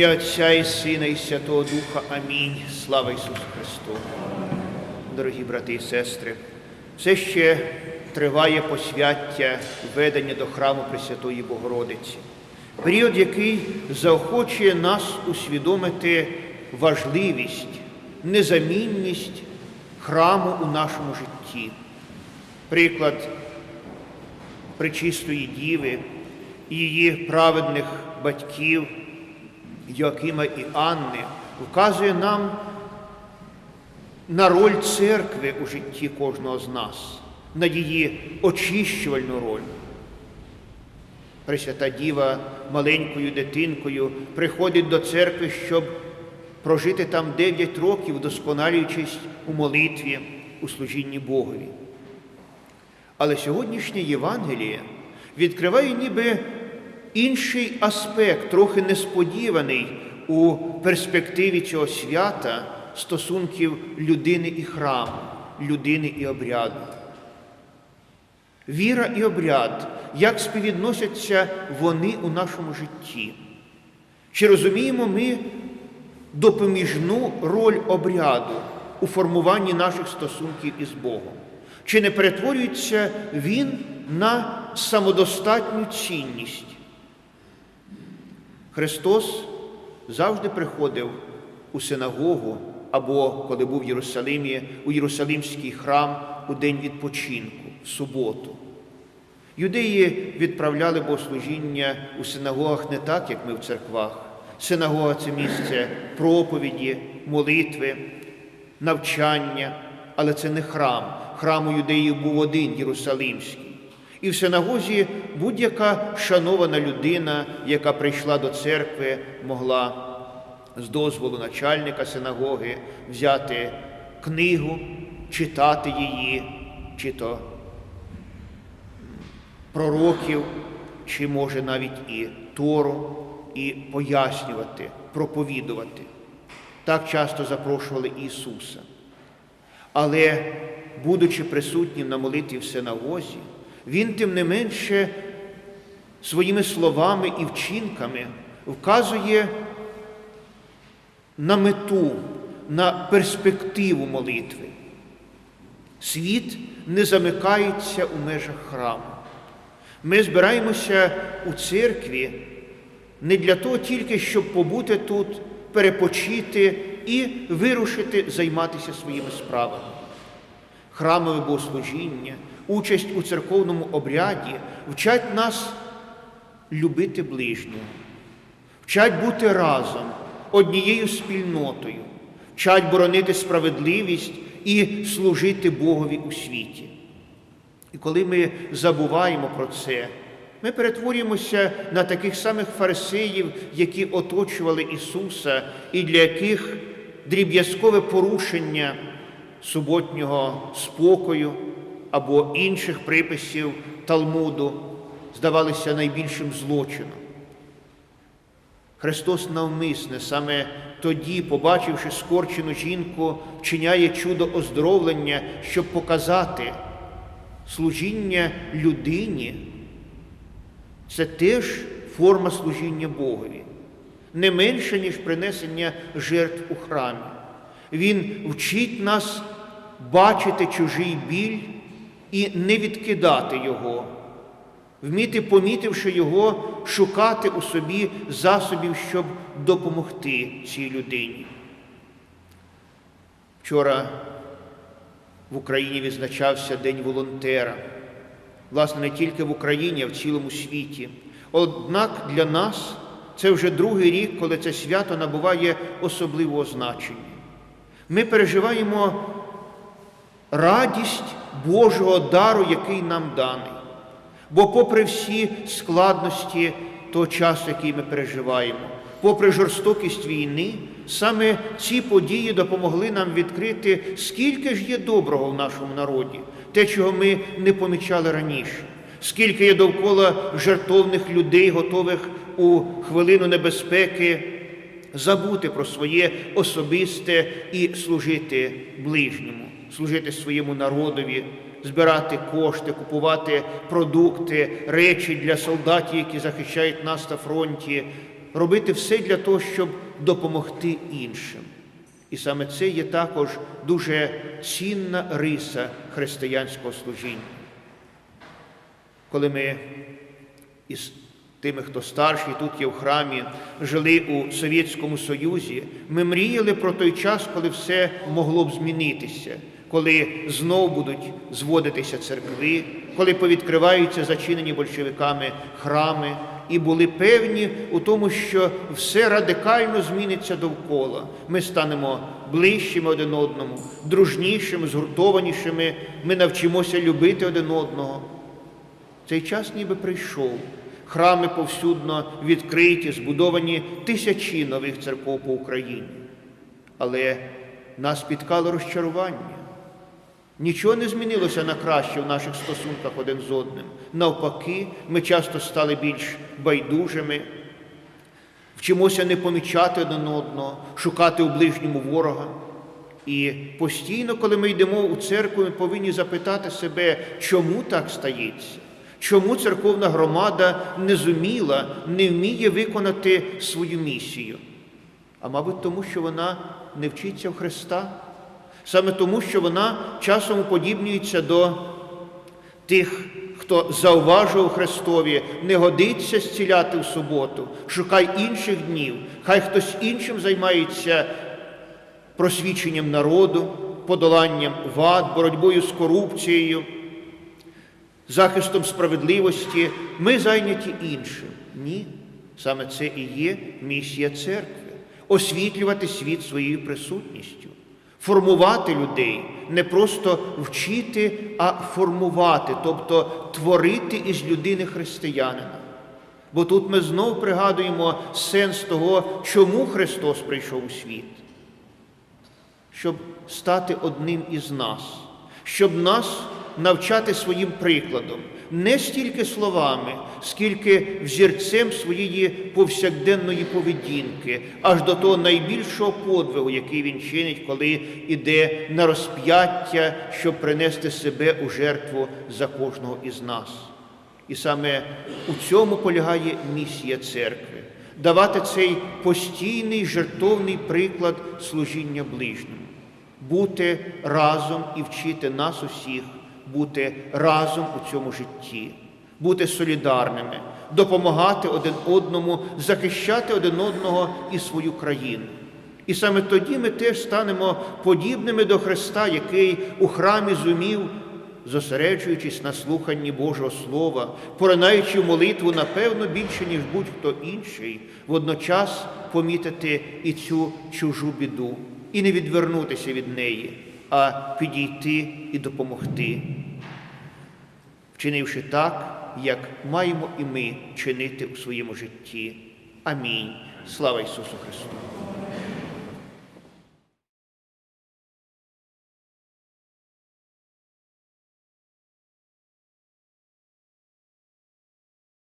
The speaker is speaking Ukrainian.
ім'я Отця і Сина, і Святого Духа. Амінь. Слава Ісусу Христу. Дорогі брати і сестри, все ще триває посвяття введення до храму Пресвятої Богородиці. Період, який заохочує нас усвідомити важливість, незамінність храму у нашому житті. Приклад Пречистої Діви, її праведних батьків Йоакима і Анни вказує нам на роль церкви у житті кожного з нас, на її очищувальну роль. Пресвята Діва маленькою дитинкою приходить до церкви, щоб прожити там 9 років, вдосконалюючись у молитві, у служінні Богові. Але сьогоднішнє Євангеліє відкриває ніби інший аспект, трохи несподіваний у перспективі цього свята стосунків людини і храму, людини і обряду. Віра і обряд, як співвідносяться вони у нашому житті? Чи розуміємо ми допоміжну роль обряду у формуванні наших стосунків із Богом? Чи не перетворюється він на самодостатню цінність? Христос завжди приходив у синагогу або коли був в Єрусалимі, у Єрусалимський храм у день відпочинку, в суботу. Юдеї відправляли богослужіння у синагогах не так, як ми в церквах. Синагога це місце проповіді, молитви, навчання, але це не храм. Храм у юдеїв був один Єрусалимський. І в синагозі будь-яка шанована людина, яка прийшла до церкви, могла з дозволу начальника синагоги взяти книгу, читати її, чи то пророків, чи може навіть і Тору, і пояснювати, проповідувати. Так часто запрошували Ісуса. Але, будучи присутнім на молитві в синагозі, Він, тим не менше, своїми словами і вчинками вказує на мету, на перспективу молитви. Світ не замикається у межах храму. Ми збираємося у церкві не для того тільки, щоб побути тут, перепочити і вирушити займатися своїми справами. Храмове богослужіння, участь у церковному обряді вчать нас любити ближнього, вчать бути разом, однією спільнотою, вчать боронити справедливість і служити Богові у світі. І коли ми забуваємо про це, ми перетворюємося на таких самих фарисеїв, які оточували Ісуса, і для яких дріб'язкове порушення суботнього спокою або інших приписів Талмуду здавалися найбільшим злочином. Христос навмисне саме тоді, побачивши скорчену жінку, вчиняє чудо оздоровлення, щоб показати служіння людині. Це теж форма служіння Богові, не менше, ніж принесення жертв у храмі. Він вчить нас бачити чужий біль і не відкидати його, вміти, помітивши його, шукати у собі засобів, щоб допомогти цій людині. Вчора в Україні відзначався День волонтера. Власне, не тільки в Україні, а в цілому світі. Однак для нас це вже другий рік, коли це свято набуває особливого значення. Ми переживаємо радість Божого дару, який нам даний. Бо, попри всі складності того часу, який ми переживаємо, попри жорстокість війни, саме ці події допомогли нам відкрити, скільки ж є доброго в нашому народі, те, чого ми не помічали раніше, скільки є довкола жертовних людей, готових у хвилину небезпеки забути про своє особисте і служити ближньому, служити своєму народові, збирати кошти, купувати продукти, речі для солдатів, які захищають нас на фронті, робити все для того, щоб допомогти іншим. І саме це є також дуже цінна риса християнського служіння. Коли ми із тими, хто старший тут є в храмі, жили у Совєтському Союзі, ми мріяли про той час, коли все могло б змінитися, коли знов будуть зводитися церкви, коли повідкриваються зачинені большевиками храми, і були певні у тому, що все радикально зміниться довкола. Ми станемо ближчими один одному, дружнішими, згуртованішими, ми навчимося любити один одного. Цей час ніби прийшов. Храми повсюдно відкриті, збудовані тисячі нових церков по Україні. Але нас спіткало розчарування. Нічого не змінилося на краще в наших стосунках один з одним. Навпаки, ми часто стали більш байдужими, вчимося не помічати один одного, шукати у ближньому ворога. І постійно, коли ми йдемо у церкву, ми повинні запитати себе, чому так стається? Чому церковна громада не зуміла, не вміє виконати свою місію? А мабуть, тому що вона не вчиться в Христа, саме тому, що вона часом уподібнюється до тих, хто зауважував Христові, не годиться зціляти в суботу, шукай інших днів, хай хтось іншим займається просвіченням народу, подоланням вад, боротьбою з корупцією захистом справедливості, ми зайняті іншим. Ні, саме це і є місія церкви освітлювати світ своєю присутністю, формувати людей, не просто вчити, а формувати, тобто творити із людини християнина. Бо тут ми знов пригадуємо сенс того, чому Христос прийшов у світ, щоб стати одним із нас, щоб нас навчати своїм прикладом, не стільки словами, скільки взірцем своєї повсякденної поведінки, аж до того найбільшого подвигу, який він чинить, коли йде на розп'яття, щоб принести себе у жертву за кожного із нас. І саме у цьому полягає місія церкви давати цей постійний жертовний приклад служіння ближньому, бути разом і вчити нас усіх бути разом у цьому житті, бути солідарними, допомагати один одному, захищати один одного і свою країну. І саме тоді ми теж станемо подібними до Христа, який у храмі зумів, зосереджуючись на слуханні Божого Слова, поринаючи в молитву, напевно, більше, ніж будь-хто інший, водночас помітити і цю чужу біду, і не відвернутися від неї а підійти і допомогти, вчинивши так, як маємо і ми чинити у своєму житті. Амінь. Слава Ісусу Христу!